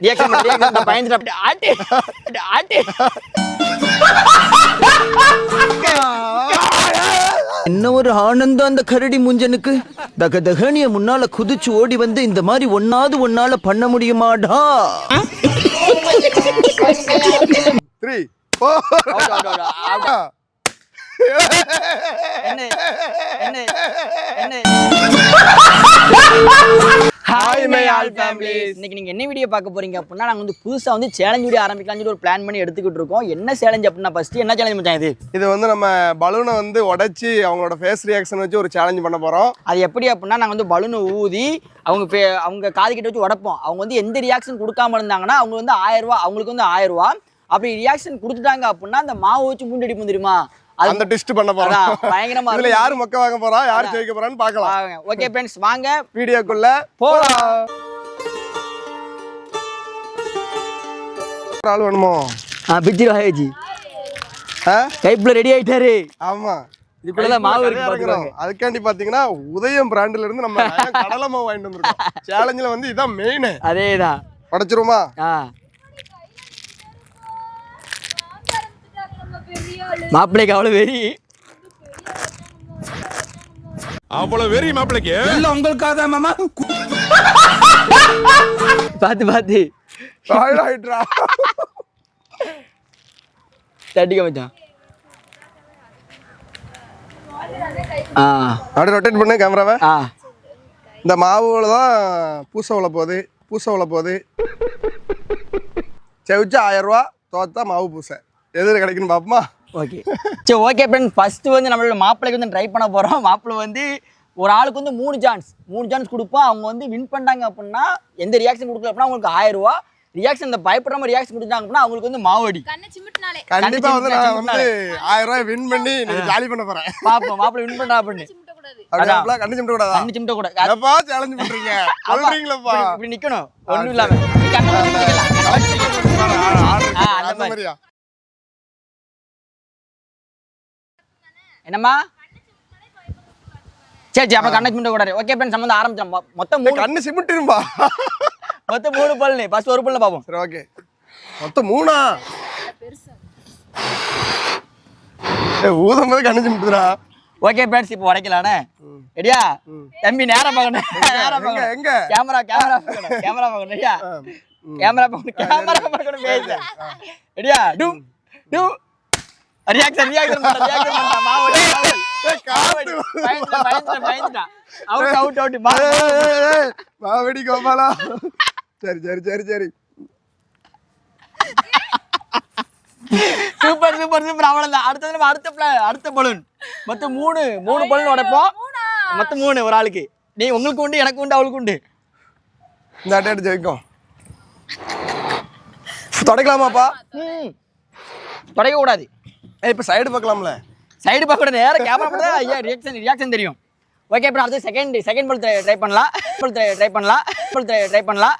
Reaction பண்ண reaction பயந்துட்டு அப்படி ஆட்டு அப்படி ஆட்டு. என்ன ஒரு ஆனந்தம் அந்த கரடி முஞ்சனுக்கு? தக தகனிய முன்னால குதிச்சு ஓடி வந்து இந்த மாதிரி ஒன்னாவது ஒன்னால பண்ண முடியுமாடா? த்ரீ. என்ன என்ன என்ன ஹாய் மை ஆல் ஃபேமிலிஸ் இன்னைக்கு நீங்க என்ன வீடியோ பார்க்க போறீங்க அப்படின்னா நாங்க வந்து புதுசா வந்து சேலஞ்ச் வீடியோ ஆரம்பிக்கலாம்னு சொல்லி ஒரு பிளான் பண்ணி எடுத்துக்கிட்டு இருக்கோம். என்ன சேலஞ்ச் அப்படின்னா ஃபர்ஸ்ட் என்ன சேலஞ்ச் மச்சான் இது? இது வந்து நம்ம பலூனை வந்து உடைச்சி அவங்களோட ஃபேஸ் ரியாக்ஷன் வச்சு ஒரு சேலஞ்ச் பண்ண போறோம். அது எப்படி அப்படின்னா நாங்கள் வந்து பலூனை ஊதி அவங்க பே- அவங்க காது கிட்ட வச்சு உடைப்போம். அவங்க வந்து எந்த ரியாக்ஷன் கொடுக்காம இருந்தாங்கன்னா அவங்க வந்து ஆயிரம் ரூபா அவங்களுக்கு வந்து ஆயிரம் ரூபா அப்படி ரியாக்ஷன் கொடுத்துட்டாங்க அப்படின்னா அந்த மாவு வச்சு மூண்டு அடிப்போம் தெரியுமா? அந்த டிஸ்ட் பண்ண போறோம். பயங்கரமா இதுல. யாரு மொக்க வாங்க போறா யார் ஜெயிக்க போறான்னு பார்க்கலாம். ஓகே ஃப்ரெண்ட்ஸ் வாங்க. வீடியோக்குள்ள போலாம். ஒரு ஆள் வேணுமோ? பிஜி ராயஜி ஆ? கைப்புல ரெடி ஆயிட்டாரு. ஆமா. இதுக்குள்ளதான் மாவு இருக்கு பாத்துக்கோங்க. அதுக்காண்டி பாத்தீங்கன்னா உதயம் பிராண்ட்ல இருந்து நம்ம கடலை மாவு வாங்கிட்டு வந்திருக்கோம். சேலஞ்சில் வந்து இதான் மெயின் அதேதான். உடைச்சிருமா மாப்பிள்ளைக்கு அவ்வளவு வெறி. அவ்வளவு வெறி மாப்பிளைக்கு? பார்த்து பார்த்து டாய்லெட் ஆயிட்டுறா தட்டிக்க மச்சான். ஆ. அப்படியே ரொட்டேட் பண்ணு கேமராவை ஆ. இந்த மாவுல தான் பூசை உள்ள போகுது பூசை உள்ள போகுது. செவிச்சா ஆயிரம் ரூபா தோத்தா மாவு பூசை. எது கிடைக்குன்னு பார்ப்போமா? ஓகே சரி ஓகே ஃப்ரெண்ட் ஃபர்ஸ்ட் வந்து நம்மளோட மாப்பிள்ளைக்கு வந்து ட்ரை பண்ண போகிறோம் மாப்பிள்ளை வந்து ஒரு ஆளுக்கு வந்து மூணு சான்ஸ் மூணு சான்ஸ் கொடுப்போம் அவங்க வந்து வின் பண்ணாங்க அப்படின்னா எந்த ரியாக்ஷன் கொடுக்கல அப்படின்னா அவங்களுக்கு ஆயிரம் ரூபா ரியாக்ஷன் இந்த பயப்படுற ரியாக்ஷன் கொடுத்தாங்க அப்படின்னா அவங்களுக்கு வந்து மாவடி கண்ணை கண்டிப்பா வந்து நான் வந்து ஆயிரம் ரூபாய் வின் பண்ணி நீங்க ஜாலி பண்ண போறேன் பார்ப்போம் மாப்பிள்ளை வின் பண்ணுறா அப்படின்னு கண்டு சிமிட்ட கூடாதா கண்ணு சிமிட்ட கூட என்னப்பா சேலஞ்ச் பண்றீங்க சொல்றீங்களப்பா இப்படி- நிக்கணும் ஒண்ணும் இல்லாம கண்ணை அந்த. மாதிரியா என்னம்மா? சரி சரி அப்ப கண்ணை சிமிட்ட கூடாது ஓகே ஃப்ரெண்ட்ஸ் நம்ம வந்து மொத்தம் மூணு கண்ணு சிமிட்டிரும்பா? மொத்தம் மூணு பல்லு ஃபர்ஸ்ட் ஒரு பல்ல பார்ப்போம் சரி ஓகே மொத்தம் மூணா? ஊதும் போது கண்ணு சிமிட்டுதுடா. ஓகே ஃப்ரெண்ட்ஸ் இப்போ உடைக்கலானே? ரெடியா? தம்பி நேரம் பார்க்கணும் நேரம் பார்க்கணும் எங்க? கேமரா கேமரா பார்க்கணும் கேமரா பார்க்கணும் ரெடியா? கேமரா பார்க்கணும் கேமரா பார்க்கணும் பேசு. ரெடியா? டு. டு. ரியாக்ஷன் ரியாக்ஷன் பண்ண ரியாக்ஷன் பண்ண. அவுட் அவுட் அவுட் மாவடி கோபாலா சரி சரி சரி சரி. சூப்பர் சூப்பர் சூப்பர் அவ்வளவுதான். அடுத்தது நம்ம அடுத்த பிளா அடுத்த பலூன் மொத்தம் மூணு மூணு பலூன் உடைப்போம். மொத்தம் மூணு ஒரு ஆளுக்கு. நீ உங்களுக்கு உண்டு எனக்கு உண்டு அவளுக்கு உண்டு. இந்த அட்டையாட்டு ஜெயிக்கும். தொடக்கலாமாப்பா? ம். தொடக்க கூடாது இப்போ சைடு பார்க்கலாம்ல? சைடு பார்க்க கூடாது நேரம் கேமரா பார்த்தா ஐயா ரியாக்ஷன் ரியாக்ஷன் தெரியும். ஓகே அப்புறம் அடுத்து செகண்ட் செகண்ட் பால் ட்ரை பண்ணலாம். பால் ட்ரை பண்ணலாம். பால் ட்ரை பண்ணலாம்.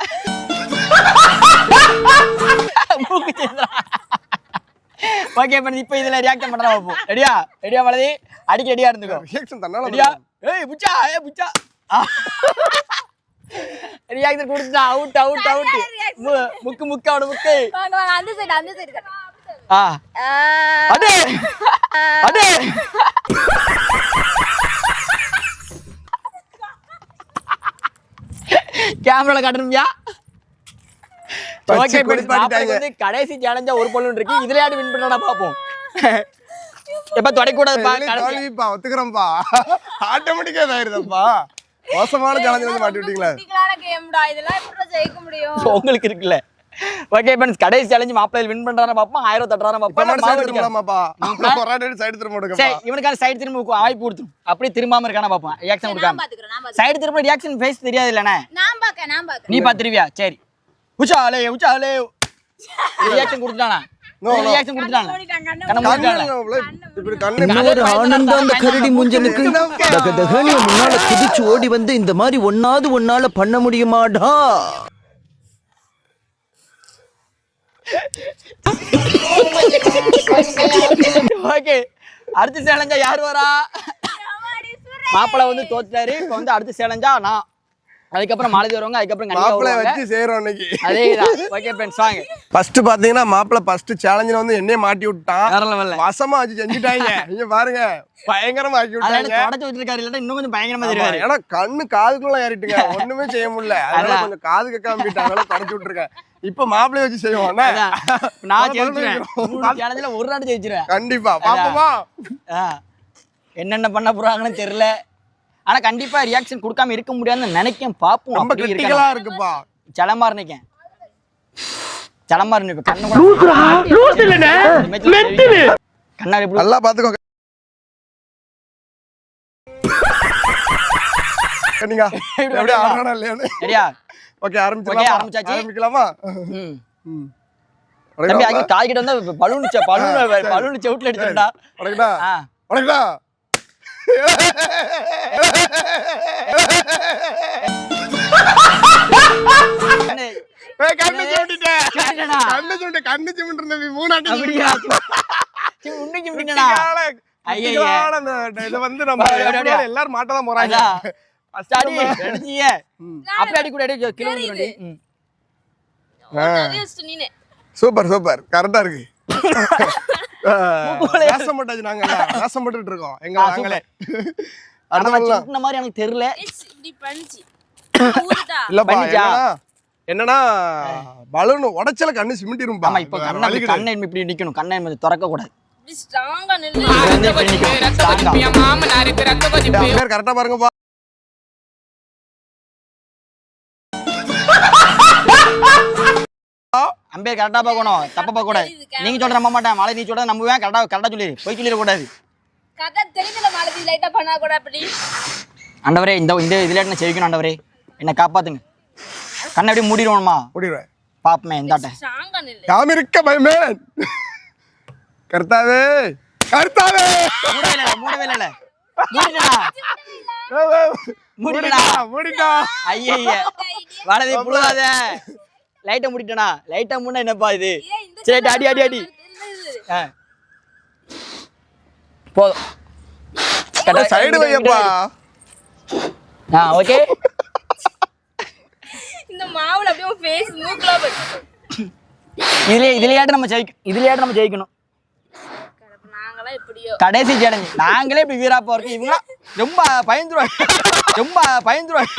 ஓகே இப்போ இப்போ இதில் ரியாக்ஷன் பண்ணுறா பார்ப்போம். ரெடியா ரெடியா மலதி? அடிக்க ரெடியா இருந்துக்கோ. ரியாக்ஷன் தன்னால ரெடியா ஏய் புச்சா ஏய் புச்சா. ரியாக்ஷன் கொடுத்துட்டா அவுட் அவுட் அவுட் முக்கு முக்கு அவட முக்கு. வாங்க வாங்க அந்த சைடு அந்த சைடு அடே. அடே. கேமரால காட்டணும்யா? ஓகே. வந்து கடைசி சேலஞ்சா ஒரு பலூன் இருக்கு இதுல யாரு வின் பண்ணடா பாப்போம். எப்ப தொடக்க கூடாதுப்பா கடைசி தோல்விப்பா ஒத்துக்கிறோம்ப்பா. ஆட்டோமேட்டிக்கா இதாயிருதப்பா. மோசமான சேலஞ்சில் வந்து மாட்டி விட்டீங்களா குட்டிகளான கேம்டா இதெல்லாம் எப்படி ஜெயிக்க முடியும்? உங்களுக்கு இருக்குல்ல. ஓகே ஃப்ரெண்ட்ஸ் கடைசி சேலஞ்சு மாப்பிள்ளை வின் பண்றாரா பாப்போம்? ஆயிரம் தட்டுறாரா பாப்போம்? சைடு திரும்ப சரி விடுங்கப்பா இவனுக்கான சைடு திரும்ப வாய்ப்பு கொடுத்துரும் அப்படியே திரும்பாம இருக்கானா பாப்போம்? ரியாக்ஷன் நான் கொடுக்காம. பாத்துக்கிறேன் நான் பாத்துக்கிறேன். சைடு திரும்ப ரியாக்ஷன் ஃபேஸ் தெரியாது இல்லனே நான் பாக்க நான் பாக்க நீ பாத்துருவியா? சரி. உச்சாலே உச்சாலே. ரியாக்ஷன் தகனிய முன்னால குதிச்சு ஓடி வந்து இந்த மாதிரி ஒன்னாவது ஒன்னால பண்ண முடியுமாடா? ஓகே அடுத்த சேலஞ்சா யார் வரா? மாப்பிள்ளை வந்து தோத்துட்டாரு. இப்போ வந்து அடுத்த சேலஞ்சா நான். அதுக்கப்புறம் மாலதி வருவாங்க அதுக்கப்புறம் மாப்பிள்ளை வச்சு செய்யறோம் இன்னைக்கு அதேதான். ஓகே ஃப்ரெண்ட்ஸ் வாங்க. ஃபர்ஸ்ட் பாத்தீங்கன்னா மாப்பிள்ளை ஃபர்ஸ்ட் சேலஞ்சில் வந்து என்னைய மாட்டி விட்டான் வேற லெவல்ல வசமா வச்சு செஞ்சுட்டாங்க. நீங்க பாருங்க. பயங்கரமா ஆக்கி விட்டாங்க. தொடச்சு வச்சிருக்காரு இல்லாட்டா இன்னும் கொஞ்சம் பயங்கரமா தெரியாது ஏன்னா கண்ணு காதுக்குள்ள ஏறிட்டுங்க. ஒண்ணுமே செய்ய முடியல. அதனால அதான். கொஞ்சம் காது கேட்காம போயிட்டாங்க. தொடச்சு விட்டுருக்கேன். இப்ப மாப்பிள்ளைய வச்சு செய்வோம். நான் ஜெயிச்சிருவேன். ஒரு நாள் ஜெயிச்சிருவேன். கண்டிப்பா. பாப்போமா. என்னென்ன பண்ண போறாங்கன்னு தெரியல. ஆனா கண்டிப்பா ரியாக்ஷன் கொடுக்காம இருக்க முடியாதுன்னு நினைக்கேன். பாப்போம். ரொம்ப கிரிட்டிக்கலா இருக்குப்பா. சலமா இருந்தேன் சலமா இருந்து கண்ணு கூட கண்ணாடி இப்படி நல்லா பாத்துக்கோ நீங்க எப்படி ஆடுறானா இல்லையான்னு? சரியா? ஓகே Okay, ஆரம்பிச்சலாமா ஆரம்பிச்சாச்சு. ஆரம்பிக்கலாமா? ம். ம். தம்பி? அங்க காய் கிட்ட வந்தா பலூன் பலூன் பலூன் செவுட்ல எடுத்துட்டா உடைக்கட்டா? ஆ. உடைக்கட்டா? கண்ணு. ஏய், கண்ணு அப்படியா? சரி, உன்னைக்கு. குட்டிக்கால இந்த- இதை வந்து நம்ம எல்லாரும் மாட்டதான் போறாங்க. அடி. அடிச்சியே. அப்படி அடி கூட அடி கிலோ ரெண்டு ம். ஆ. நீனே சூப்பர் சூப்பர். கரெக்டா இருக்கு. வேஷம் போட்டாச்சு நாங்க போட்டுட்டு இருக்கோம். எங்க நாங்களே அடுத்த மாதிரி எனக்கு தெரியல. இப்படி பண்ணிச்சு ஊருதா? இல்லப்பா? என்னன்னா பலூன் உடைச்சல கண்ணு சிமிட்டிரும்பா ஆமா இப்ப கண்ணை கண்ணை இப்படி நிக்கணும். கண்ணை இப்படி திறக்க கூடாது. இப்படி ஸ்ட்ராங்கா அம்பேர் கரெக்டா பார்க்கணும். தப்பா பார்க்க கூடாது நீங்க சொல்ற நம்ப மாட்டேன். மழை நீ சொல்ற நம்புவேன். கரெக்டா கரெக்டா சொல்லிடு போய் சொல்லிட கூடாது கதை தெரியல மாலதி லைட்டா பண்ணா கூட அப்படி ஆண்டவரே இந்த இந்த இதுல என்ன செய்விக்கணும் ஆண்டவரே? என்னை காப்பாத்துங்க. கண்ணை எப்படி மூடிடுவோமா முடிடுவேன். பாப்பமே இந்தாட்ட ஸ்ட்ராங்கா நில்லு யாம் இருக்க பயமே கர்த்தாவே கர்த்தாவே. மூடவே இல்ல மூடவே இல்ல மூடிடா மூடிடா. ஐயய்ய. வலதை புழுவாத. லைட்டை மூடிட்டனா? லைட்டை மூடினா என்னப்பா இது? சரி அடி அடி அடி. ஆ. போதும். கரெக்டா சைடு வையப்பா. ஆ ஓகே இந்த மாவுல அப்படியே ஃபேஸ் மூக்குல இதுலயே இதுலயாட்டு நம்ம ஜெயிக்கணும் இதுலயாட்டு நம்ம ஜெயிக்கணும். கடைசி சேலஞ்சு நாங்களே இப்படி வீராப்பா இருக்கோம் இவங்க ரொம்ப பயந்துருவாங்க. ரொம்ப பயந்துருவாங்க.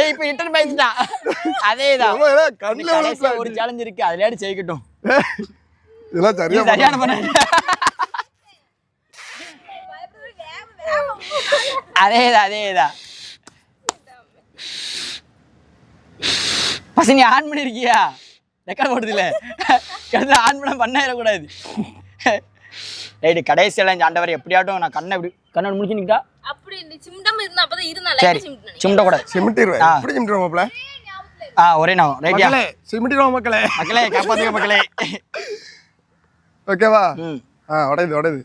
ஏய் இப்ப ரிட்டர்ன் ஏன்னா கண்ணுல கடைசியா விழுந்துச்சு. ஒரு சேலஞ்ச் இருக்கு. அதுலயாட்டு ஜெயிக்கட்டும். இதெல்லாம் சரியா சரியான பண்ண அதேதான் அதேதான். பசங்க ஆன் பண்ணிருக்கியா? ரெக்கார்ட் கிடந்து ஆன் பண்ண பண்ணாயிடக்கூடாது ரைட்டு கடைசி சேலஞ்ச் ஆண்டவர் எப்படியாட்டும் நான் கண்ணை இப்படி கண்ணை முடிச்சு நிக்கிட்டா அப்படி சிம்டம் இருந்தா அப்பதான் இருந்தா சரி சிம்ட கூடாது. சிமிட்டிடுவேன். எப்படி சிமிட்டிடுவோம் மாப்பிள? ஆ ஒரே நான் ரைட்டியா சிமிட்டிடுவோம் மக்களே மக்களே. காப்பாத்துங்க மக்களே. ஓகேவா ஆ உடையுது உடையுது.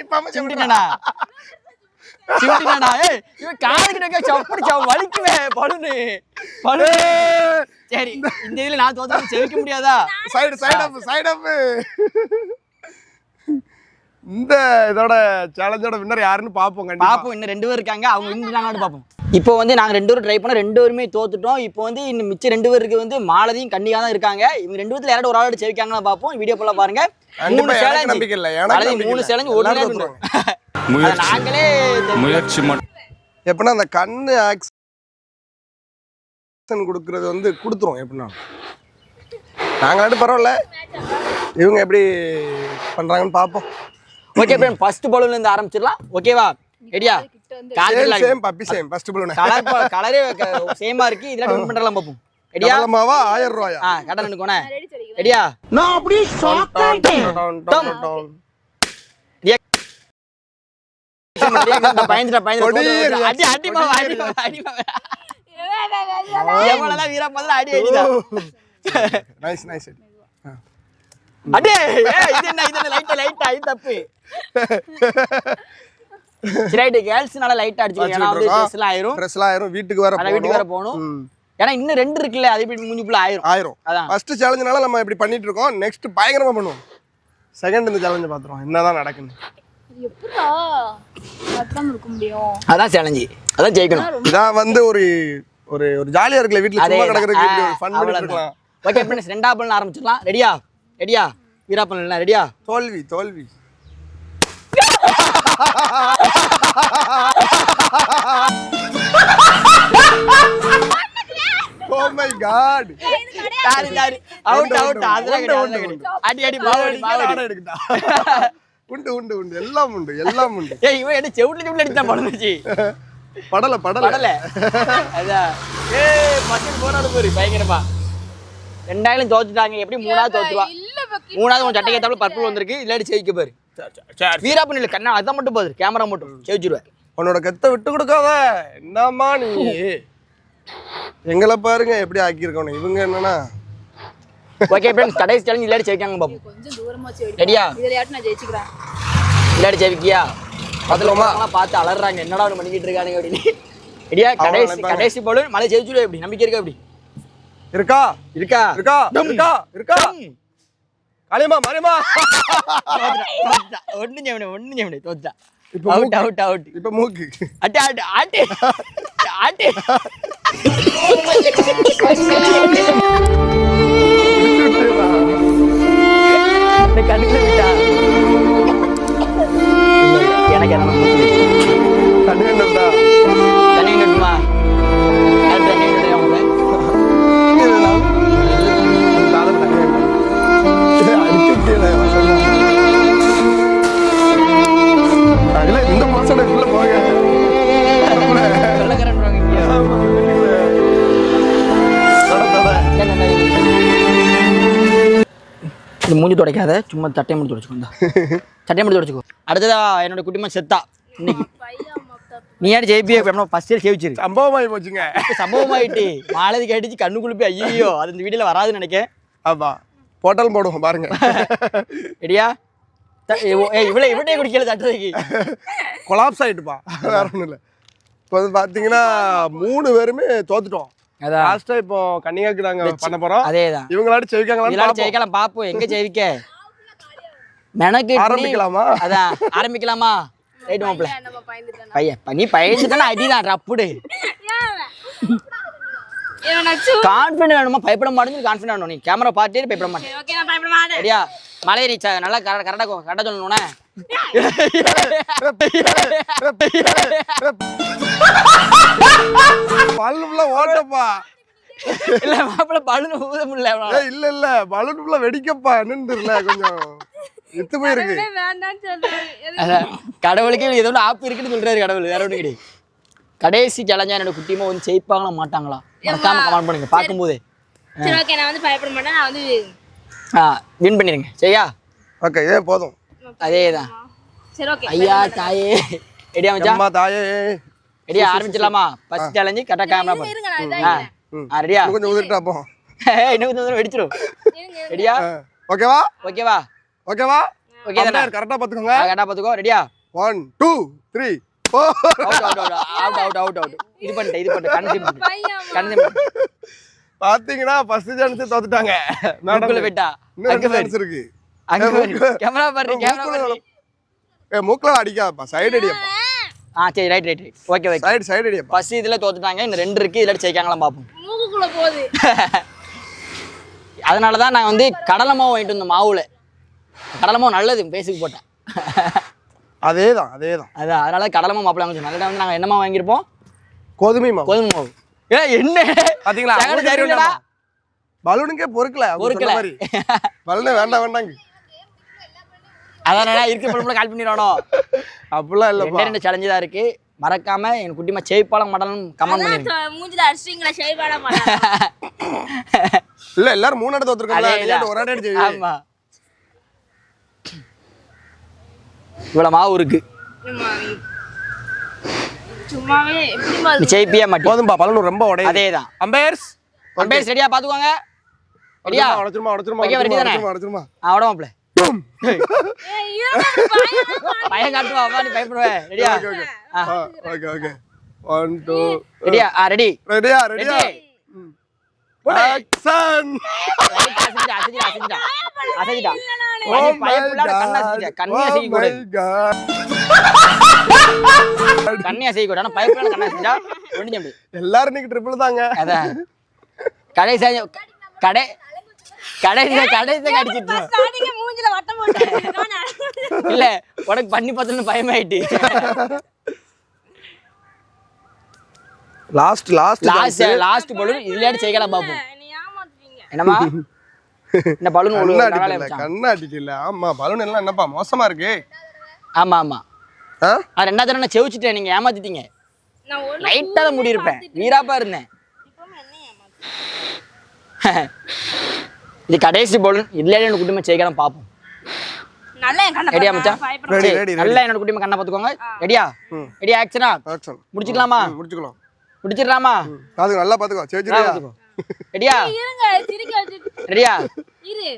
இப்ப சிமிட்டினா சிமிட்டினா ஏய் இவன் காது கிட்ட சப்படி சவ வலிக்குவே பழுனு பழுனு சரி இந்த இதுல நான் தோத்து செவிக்க முடியாதா? Side side up side up இந்த இதோட சேலஞ்சோட வின்னர் யாருன்னு பாப்போம் கண்டிப்பா. பாப்போம் இன்னும் ரெண்டு பேர் இருக்காங்க. அவங்க இன்னும் பாப்போம். இப்போ வந்து நாங்க ரெண்டு பேரும் ட்ரை பண்ண ரெண்டு பேருமே தோத்துட்டோம். இப்போ வந்து இன்னும் மிச்சம் ரெண்டு பேருக்கு வந்து மாலதியும் கண்ணியா தான் இருக்காங்க. இவங்க ரெண்டு பேர்த்துல யாராவது ஒரு ஆளோட செவிக்காங்களா பாப்போம். வீடியோ ஃபுல்லா பாருங்க. மூணு சேலஞ்ச். மூணு. சேலஞ்ச் ஒரு நாங்களே முயற்சி மட்டும் எப்படின்னா அந்த கண்ணு ஆக்சன் கொடுக்கறது வந்து கொடுத்துரும் எப்படின்னா. நாங்களாட்டு பரவாயில்ல. இவங்க எப்படி பண்றாங்கன்னு பாப்போம். ஓகே ஃப்ரெண்ட் ஃபர்ஸ்ட் பலூன்ல இருந்து ஆரம்பிச்சிடலாம். ஓகேவா ரெடியா same puppy same first balloon colour கலரே சேமா இருக்கு. இதுல வின் பண்றலாம் பாப்போம் ரெடியா கடலமாவா ஆயிரம் ரூபாயா? ஆ கடல் நிக்கோனே ரெடியா நான் அப்படியே ஷாக் பயந்துடா பயந்துடா கொடிய போதும். அடி reaction, அடி மாவா அடி கொடிய மாவா, அடி மாவா. எவ்வளவுதான் வீரா பதிலா அடி அடிதா நைஸ் நைஸ் அடே ஏய், இது என்ன இது லைட் லைட்டா இது தப்பு. ரைட் கேர்ள்ஸ்னால லைட் அடிச்சு ஏன்னா வந்து ட்ரெஸ் எல்லாம் ஆயிரும். ட்ரெஸ்லாம் ஆயிரும். வீட்டுக்கு வர வீட்டுக்கு வேற போகணும். ம். ஏன்னா இன்னும் ரெண்டு இருக்குல்ல அது இப்படி மூஞ்சி ஃபுல்லா ஆயிரும். ஆயிரும். அதான். ஃபர்ஸ்ட் சேலஞ்சுனால நம்ம இப்படி பண்ணிட்டு இருக்கோம். நெக்ஸ்ட் பயங்கரமா பண்ணுவோம். செகண்ட் இந்த சேலஞ்சை பார்த்துருவோம். என்னதான் நடக்குன்னு. எப்படா கட்டாம இருக்க முடியும். அதான் சேலஞ்சு அதான் ஜெயிக்கணும். இதான் வந்து ஒரு ஒரு ஒரு ஜாலியா இருக்குல்ல வீட்டுல அதே சும்மா கிடக்குறதுக்கு இப்படி ஒரு ஃபன் பண்ணிட்டு இருக்கலாம். ஓகே ஃப்ரெண்ட்ஸ் ரெண்டா பண்ண ஆரம்பிச்சிடலாம். ரெடியா ரெடியா வீரா பண்ணலாம் ரெடியா தோல்வி தோல்வி. ஓ my god sorry sorry out out. கிடையாது. அடி அடி பாவடி பாவடி உண்டு உண்டு உண்டு. எல்லாம் உண்டு எல்லாம் உண்டு. ஏய் இவன் என்ன செவுட்ல செவுட்ல அடிச்சான் படந்துச்சு படல படல. படல. அதான். ஏய் மக்கள் போராடு போரு பயங்கரமா. ரெண்டாயிரம் தோத்துட்டாங்க. எப்படி மூணாவது தோத்துவா இல்ல பக்கி மூணாவது உன் சட்டைக்கு ஏத்தாப்புல பர்பிள் வந்திருக்கு. இல்லாட்டி ஜெயிக்க பாரு. வீரா பண்ணல கண்ணா அதான் மட்டும் போதும். கேமரா மட்டும். ஜெயிச்சிருவேன் உன்னோட கத்தை விட்டு கொடுக்காத. என்னம்மா நீ? எங்களை பாருங்க எப்படி ஆக்கியிருக்கணும் இவங்க என்னன்னா? ஓகே ஃப்ரெண்ட்ஸ் கடைசி சேலஞ்சு இல்லாட்டி ஜெயிக்காங்க பாப்போம் கொஞ்சம் தூரமா வச்சு ரெடியா? இதுலயாட்டு நான் ஜெயிச்சுக்கிறேன். இல்லாட்டி ஜெயிக்கியா? பத்திரமா பார்த்து அலறாங்க. என்னடா ஒன்று பண்ணிக்கிட்டு இருக்கானுங்க அப்படின்னு. ரெடியா? கடைசி. கடைசி போல மழை ஜெயிச்சுடுவே எப்படி? நம்பிக்கை இருக்கா எப்படி? இருக்கா? இருக்கா? இருக்கா. இருக்கா? இருக்கா? காளியம்மா மாரியம்மா ஜெமினி ஒண்ணு ஜெமினி தோத்துட்டா. இப்ப அவுட். அவுட் அவுட் இப்ப மூக்கு. அட்டு அட்டு ஆட்டு. ஆட்டு. மூஞ்சி துடைக்காத சும்மா சட்டையை முடிச்சு துடைச்சுக்கோ. சட்டையை முடிச்சு துடைச்சுக்கோ. அடுத்ததா என்னோட குட்டிமா செத்தா. இன்னைக்கு. நீ யாரு ஜெயிப்பியோ இப்போ ஃபர்ஸ்ட் இயர் ஜெயிச்சிரு. சம்பவமாயி போச்சுங்க. இப்ப சம்பவம் ஆயிட்டு மாலதி கேட்டுச்சு கண்ணு குளிப்பி ஐயோ அது இந்த வீடியோல வராதுன்னு நினைக்கேன். ஆமா. போட்டல் போடுவோம் பாருங்க. ரெடியா? இவ்வளோ இவட்டே குடிக்கல தட்டுறதுக்கு. கொலாப்ஸ் ஆயிட்டுப்பா. வேற ஒண்ணும் இல்ல. இப்போ வந்து பாத்தீங்கன்னா மூணு பேருமே தோத்துட்டோம். லாஸ்டா இப்போ கன்னிகாக்கு நாங்க பண்ண போறோம். அதேதான். செவிக்காங்களான்னு இதெல்லாம் பார்ப்போம். ஜெயிக்கலாம் பாப்போம். எங்க ஜெயிக்க? மெனக்கு ஆரம்பிக்கலாமா? அதான் ஆரம்பிக்கலாமா? ரைட் பயந்துட்டேன் பையன் ப- நீ பயந்துட்டானா அடிதான் ரப்புடு. கான்ஃபிடன்ட் வேணுமா? பயப்பட மாட்டேன்னு கான்ஃபிடன்ட் வேணும். நீ கேமரா பார்த்துட்டு பயப்பட மாட்டேன். ஓகே நான் பயப்பட மாட்டேன். ரெடியா மலை நீ நல்லா கரெக்டாக கரெக்டாக சொல்லணும்னே. பல்லு ஃபுல்லா ஓட்டப்பா. இல்ல மாப்பிள்ள ஊத முடியல இல்ல இல்ல. பலூன் ஃபுல்லா வெடிக்கப்பா. என்னன்னு தெரியல கொஞ்சம் வித்து போயிருக்கு. கடவுளுக்கே ஏதோ ஒன்று ஆப் இருக்குன்னு சொல்றாரு கடவுள். வேற ஒன்று கிடையாது கடைசி சேலஞ்சா என்னோட குட்டிமா வந்து ஜெயிப்பாங்களா மாட்டாங்களா? மறக்காம கமெண்ட் பண்ணுங்க. பார்க்கும்போது. சரி ஓகே நான் வந்து பயப்பட மாட்டேன். நான் வந்து ஆ வின் பண்ணிருங்க. சரியா? ஓகே இதே போதும். அதே தான் சரி ஓகே ஐயா தாயே. ரெடியா மச்சான்? தாயே. ரெடியா ஆரம்பிச்சிடலாமா? ஃபர்ஸ்ட் சேலஞ்சு கரெக்டாக கேமரா நான் ஆ. ரெடியா கொஞ்சம் உதிரிட்டா போ. இன்னும் கொஞ்சம் தூரம் வெடிச்சிரும் ரெடியா ஓகேவா? ஓகேவா? ஓகேவா? ஓகே தானே? கரெக்டா பாத்துக்கோங்க கரெக்டாக பார்த்துக்கோ ரெடியா one two three four out out out out out out out இது பண்ணிட்டேன் இது பண்ணிட்டேன் கன்சியூம் பையன் கன்சியூம் பாத்தீங்கன்னா ஃபர்ஸ்ட் சான்ஸ் தோத்துட்டாங்க. மூக்குல மேடம் போயிட்டா? அங்க சான்ஸ் இருக்கு. அங்க கேமரா பாரு கேமரா பாரு. ஏ மூக்குல அடிக்காதப்பா சைடு அடியப்பா. ஆ சரி right right right okay okay side side அடியப்பா first இதுல தோத்துட்டாங்க இன்னும் ரெண்டு இருக்கு இதுல ஜெயிக்காங்களாம் பார்ப்போம் மூக்குக்குள்ள போகுது. அதனால தான் நான் வந்து கடலை மாவு வாங்கிட்டு வந்தேன் மாவுல. கடலை மாவு நல்லது பேசுக்கு போட்டேன். அதேதான் அதேதான். அதான் அதனால கடலை மாவு மாப்பிள்ள வாங்க நல்ல வந்து நாங்கள் என்ன மாவு வாங்கியிருப்போம்? கோதுமை மாவு. கோதுமை மாவு. ஏ என்ன. வேண்டாமா? பலூனுக்கே பொறுக்கல பொறுக்கல. பலூனே வேண்டாம் வேண்டாங்க அதனால இருக்க பொழுது கால் பண்ணிடுவானோ? அப்படிலாம் இல்லப்பா. ரெண்டே ரெண்டு சேலஞ்சு தான் இருக்கு. மறக்காம என் குட்டிமா ஜெயிப்பாளம் மாடலும் கமெண்ட் பண்ணிருங்க அதான் மூஞ்சில அடிச்சிங்களா மாட்டேன்? இல்ல எல்லாரும் மூணு இடத்து அதே தான். ஒரு இடம் ஆமா. இவ்வளவு மாவு இருக்கு. சும்மாவே எப்படி நீ ஜெயிப்பியா மாட்டி? போதும்பா பலூன் ரொம்ப உடையுது. அதேதான் அம்பையர்ஸ்? அம்பேஸ் ரெடியா பாத்துக்கோங்க. ரெடியா உடச்சிருமா உடச்சிருமா தானே? உடச்சிருமா உடச்சிருமா ஆ விட மாப்பிள்ள பையன் காட்டுவா அம்மா நீ பயப்படுவேன் ரெடியா okay okay okay okay one two ரெடியா ஆ ரெடி ரெடியா ரெடியா ரெடி ஆக்சன் Oh அசைக்க கூடாது. God. கண்ணியா செய்யக்கூடாது ஆனா பைப்ல கண்ணா செஞ்சா ஒண்ணு அப்படி எல்லாரும் இன்னைக்கு ட்ரிபிள் தாங்க. அதான் கடைசி கடை கடைசியா கடைசியா அடிச்சிட்டு இல்ல உனக்கு பண்ணி பார்த்தோன்னு பயமாயிட்டு. Last last last last balloon இதுலயாடி செய்யலாம் பாப்போம். என்னம்மா? இந்த பலூன் இல்ல கண்ணாடிட்டு இல்ல ஆமா பலூன் எல்லாம் என்னப்பா மோசமா இருக்கு? ஆமா ஆமா. ஆ? அது ரெண்டாவது தடவை நான் செவிச்சிட்டேன் நீங்க ஏமாத்திட்டீங்க. நான் ஒரு லைட்டா தான் முடி இருப்பேன் வீராப்பா இருந்தேன் என்ன. இது கடைசி பலூன் இதுல என்னோட குட்டிமா செய்யலாம் பாப்போம். நல்லா என் கண்ணை ரெடியா மச்சான்? என்னோட குட்டிமா கண்ணை பாத்துக்கோங்க ரெடியா ஆக்சனா முடிச்சுக்கலாமா? முடிச்சுக்கலாம். முடிச்சிடலாமா? பாத்துக்கோ நல்லா பாத்துக்கோ ரெடியா இருங்க சிரிக்க வச்சு ரெடியா இரு.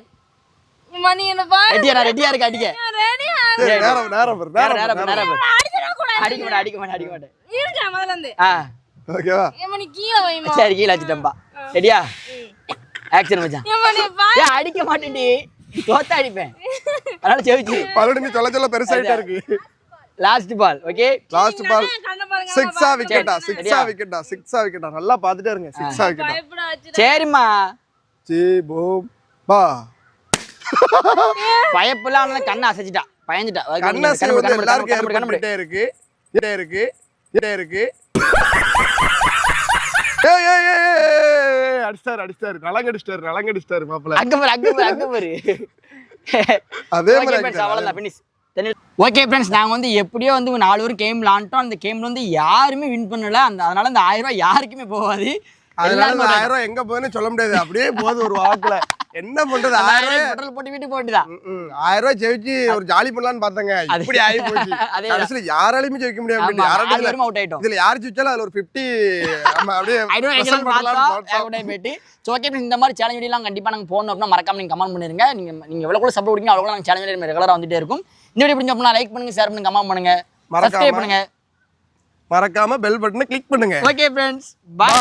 இம்மா, நீ என்ன பாரு. ரெடியா நான் ரெடியா இருக்க அடிக்க. ரெடியா நேரம் நேரம் பாரு நேரம் நேரம் நேரம் நேரம். அடிச்சிட கூடாது அடிக்க மாட்டேன் அடிக்க மாட்டேன் அடிக்க மாட்டேன். இருங்க முதல்ல இருந்து. ஆ. ஓகேவா ஏம்மா நீ கீழே வைமா சரி கீழே வச்சுட்டேன்பா. ரெடியா ஆக்சன் மச்சான். அடிக்க மாட்டேன்டி. தோத்த அடிப்பேன் அதனால செவிச்சு பலூன் நீ சொல்ல சொல்ல பெருசாயிட்டே இருக்கு. Last ball okay last ball என் கண்ணை பாருங்க சிக்ஸா விக்கெட்டா சிக்ஸா? விக்கெட்டா சிக்ஸா விக்கெட்டா நல்லா பாத்துட்டே இருங்க சிக்ஸா விக்கெட்டா சரிம்மா. சி பூம் பா. பயப்பெல்லாம் அவனால கண்ணை அசைச்சிட்டா பயந்துட்டா. கண்ணு எல்லாருக்கும் இருக்கு இதே இருக்கு இதே இருக்கு. ஏய், ஏய், ஏய், அடிச்சிட்டாரு அடிச்சிட்டாரு நலங்கடிச்சிட்டாரு நலங்கடிச்சிட்டாரு மாப்பிள்ள. அங்க பாரு அங்க பாரு அங்க பாரு. அதே மாதிரி ஃபினிஷ் ஓகே ஃப்ரெண்ட்ஸ் நாங்கள் வந்து எப்படியோ வந்து நாலு பேரும் கேம் விளாண்டோம் அந்த கேம்ல வந்து யாருமே வின் பண்ணல. அந்த அதனால அந்த ஆயிரம் ரூபாய் யாருக்குமே போகாது. அதனால ஆயிரம் ரூபாய் எங்க போகுதுன்னு சொல்ல முடியாது. அப்படியே போகுது ஒரு வாக்குல. என்ன பண்றது? ஆயிரம் ரூபாய் பெட்ரோல் போட்டு வீட்டு போட்டுதான். ஆயிரம் ரூபாய் ஜெயிச்சு ஒரு ஜாலி பண்ணலாம்னு பார்த்தாங்க. இப்படி ஆகி போச்சு. கடைசியில யாராலையுமே ஜெயிக்க முடியாது. யாராலையும் அவுட் ஆயிட்டோம். இதுல யார் ஜெயிச்சாலும் அதுல ஒரு 50 நம்ம அப்படியே ஓகே இந்த மாதிரி சேலஞ்ச் வீடியோலாம் கண்டிப்பாக நாங்கள் போகணும் அப்படின்னா மறக்காம நீங்கள் கமெண்ட் பண்ணிருங்க. நீங்கள் நீங்கள் எவ்வளோ கூட சப்போர்ட் கொடுங்க அவ்வளோ நாங்கள் சேலஞ்ச் ரெகுலராக வந்துட்டே இருக்கும். இந்த வீடியோ பிடிச்ச அப்படின்னா லைக் பண்ணுங்க ஷேர் பண்ணுங்க கமெண்ட் பண்ணுங்க. மறக்காம. சப்ஸ்கிரைப் பண்ணுங்க. மறக்காம பெல் பட்டனை கிளிக் பண்ணுங்க. Okay friends bye.